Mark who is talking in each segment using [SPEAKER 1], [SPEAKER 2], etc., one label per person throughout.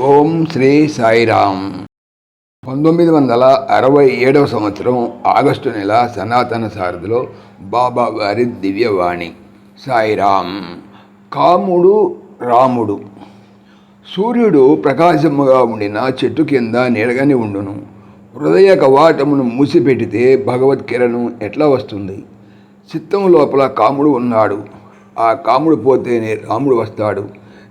[SPEAKER 1] ఓం శ్రీ సాయిరామ్ పంతొమ్మిది వందల అరవై ఏడవ సంవత్సరం ఆగస్టు నెల సనాతన సారథిలో బాబా వారి దివ్యవాణి. సాయిరామ్ కాముడు రాముడు. సూర్యుడు ప్రకాశముగా ఉండిన చెట్టు కింద నీడగానే ఉండును. హృదయ కవాటమును మూసిపెట్టితే భగవత్కిరణం ఎట్లా వస్తుంది? చిత్తం లోపల కాముడు ఉన్నాడు. ఆ కాముడు పోతేనే రాముడు వస్తాడు.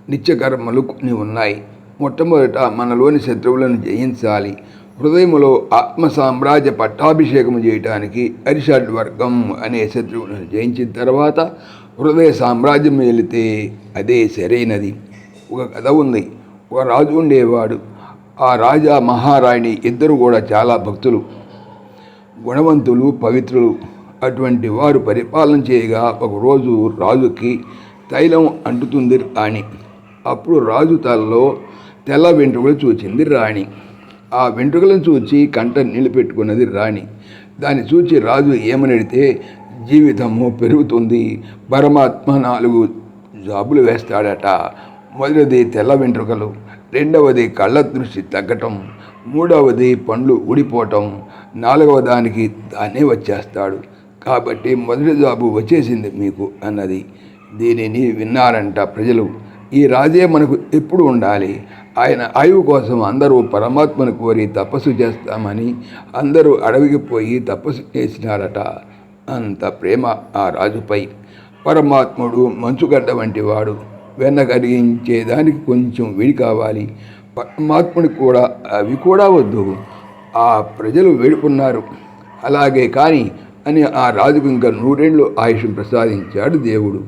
[SPEAKER 1] నిత్యకర్మలు కొన్ని ఉన్నాయి. మొట్టమొదట మనలోని శత్రువులను జయించాలి. హృదయములో ఆత్మ సామ్రాజ్య పట్టాభిషేకం చేయటానికి అరిషడ్ వర్గం అనే శత్రువులను జయించిన తర్వాత హృదయ సామ్రాజ్యం వెళితే అదే సరైనది ఒక కథ ఉంది. ఒక రాజు ఉండేవాడు. ఆ రాజా మహారాణి ఇద్దరు కూడా చాలా భక్తులు. గుణవంతులు పవిత్రులు. అటువంటి వారు పరిపాలన చేయగా ఒకరోజు రాజుకి తైలం అంటుతుంది రాణి. అప్పుడు రాజు తలలో తెల్ల వెంట్రుకలు చూచింది రాణి. ఆ వెంట్రుకలను చూచి కంట నిలబెట్టుకున్నది పెట్టుకున్నది రాణి. దాన్ని చూచి రాజు ఏమనడితే జీవితము పెరుగుతుంది. పరమాత్మ నాలుగు జాబులు వేస్తాడట. మొదటిది తెల్ల వెంట్రుకలు రెండవది కళ్ళ దృష్టి తగ్గటం మూడవది పండ్లు ఊడిపోవటం నాలుగవ దానికి దాన్నే వచ్చేస్తాడు. కాబట్టి మొదటి జాబు వచ్చేసింది మీకు అన్నది. దీనిని విన్నారంట ప్రజలు. ఈ రాజే మనకు ఎప్పుడు ఉండాలి? ఆయన ఆయువు కోసం అందరూ పరమాత్మను కోరి తపస్సు చేస్తామని అందరూ అడవికి పోయి తపస్సు చేసినారట. అంత ప్రేమ ఆ రాజుపై. పరమాత్ముడు మంచుగడ్డ వంటి వాడు. వెన్నగరిగించేదానికి కొంచెం విడి కావాలి. పరమాత్ముడికి కూడా అవి కూడా వద్దు. ఆ ప్రజలు వేడుకున్నారు. అలాగే కానీ అని ఆ రాజుకు ఇంకా నూరేళ్ళు ఆయుషం ప్రసాదించాడు దేవుడు.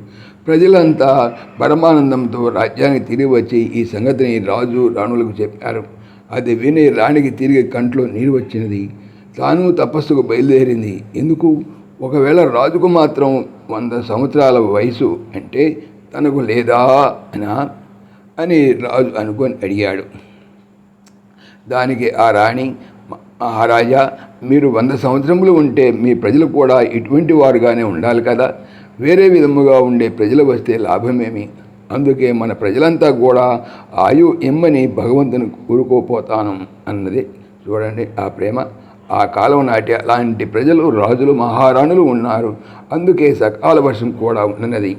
[SPEAKER 1] ప్రజలంతా పరమానందంతో రాజ్యానికి తిరిగి వచ్చి ఈ సంగతిని రాజు రాణులకు చెప్పారు. అది విని రాణికి తిరిగి కంట్లో నీరు వచ్చినది. తాను తపస్సుకు బయలుదేరింది. ఎందుకు? ఒకవేళ రాజుకు మాత్రం వంద సంవత్సరాల వయసు అంటే తనకు లేదా అనా? అని రాజు అనుకొని అడిగాడు. దానికి ఆ రాణి మహారాజా మీరు వంద సంవత్సరములు ఉంటే మీ ప్రజలు కూడా ఇటువంటి వారుగానే ఉండాలి కదా. వేరే విధముగా ఉండే ప్రజలు వస్తే లాభమేమి? అందుకే మన ప్రజలంతా కూడా ఆయు ఇమ్మని భగవంతుని కోరుకోపోతాను అన్నది చూడండి ఆ ప్రేమ. ఆ కాలం నాటి అలాంటి ప్రజలు రాజులు మహారాణులు ఉన్నారు. అందుకే సకాల వర్షం కూడా ఉన్నది.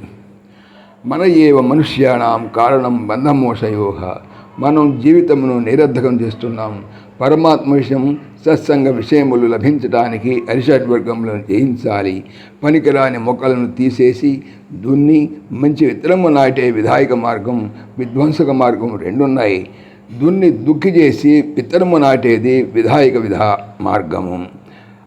[SPEAKER 1] మన ఏవ మనుష్యాణం కారణం బంధమోషయోహ మనం జీవితమును నిరర్ధకం చేస్తున్నాం. పరమాత్మ విషయం సత్సంగ విషయములు లభించడానికి అరిషడ్ వర్గములను జయించాలి. పనికిరాని మొక్కలను తీసేసి దున్ని మంచి విత్తనము నాటే విధాయక మార్గం విధ్వంసక మార్గం రెండున్నాయి. దున్ని దుక్కి చేసి విత్తనము నాటేది విధాయక విధా మార్గము.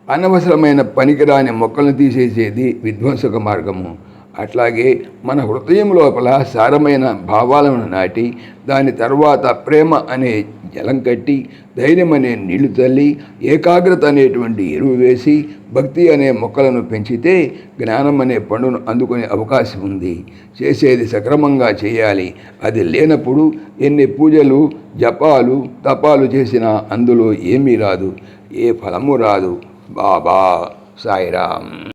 [SPEAKER 1] అనవసరమైన పనికిరాని మొక్కలను తీసేసేది విధ్వంసక మార్గము. అట్లాగే మన హృదయం లోపల సారమైన భావాలను నాటి దాని తర్వాత ప్రేమ అనే జలం కట్టి ధైర్యం అనే నీళ్ళు తల్లి ఏకాగ్రత అనేటువంటి ఎరువు వేసి భక్తి అనే మొక్కలను పెంచితే జ్ఞానం అనే పండును అందుకునే అవకాశం ఉంది. చేసేది సక్రమంగా చేయాలి. అది లేనప్పుడు ఎన్ని పూజలు జపాలు తపాలు చేసినా అందులో ఏమీ రాదు. ఏ ఫలము రాదు. బాబా సాయిరామ్.